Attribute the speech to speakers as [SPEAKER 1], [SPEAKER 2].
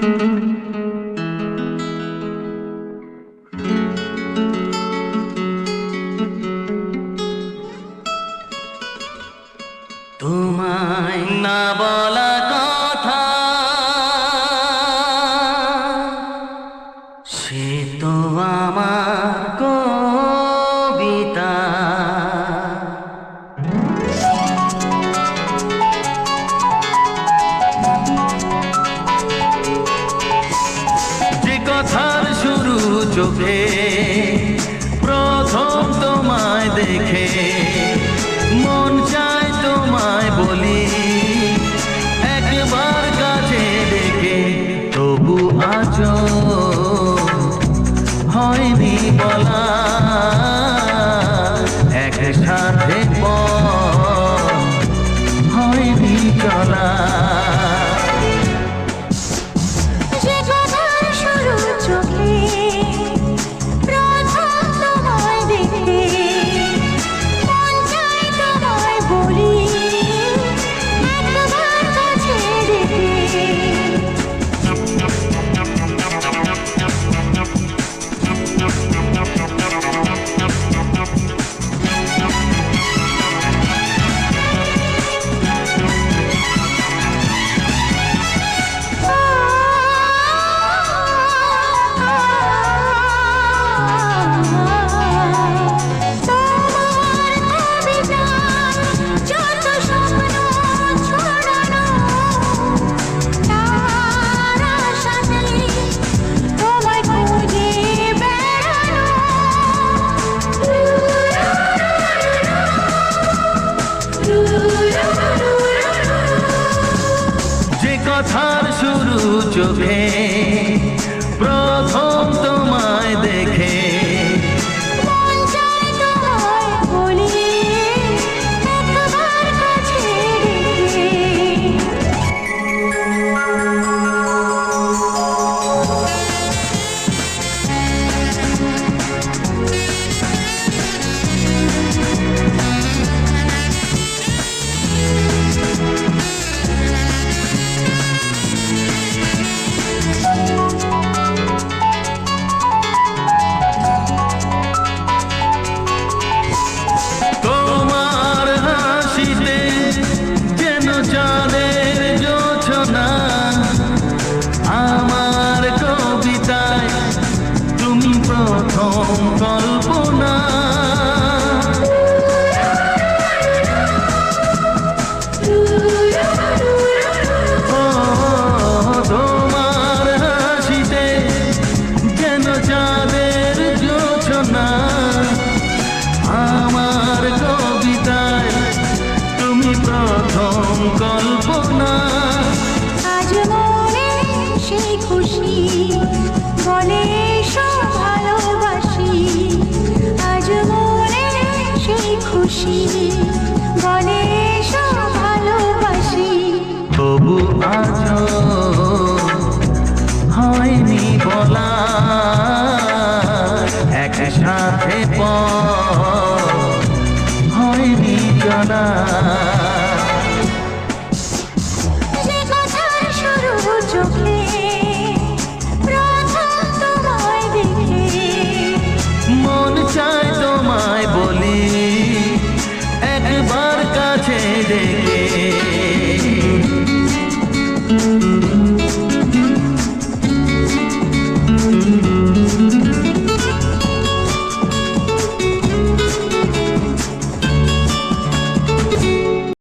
[SPEAKER 1] Thank you. চোখে প্রথম তোমায় দেখে মন চায় তোমায় বলি, একবার কাছে দেখে তবু আছো হয়নি বলা। একসাথে হয়নি চলা।
[SPEAKER 2] কথার শুরু চোখে। খুশি বলে ভালোবাসি।
[SPEAKER 1] তবু আজ হয়নি বলা। একসাথে হয়নি জানা। देखे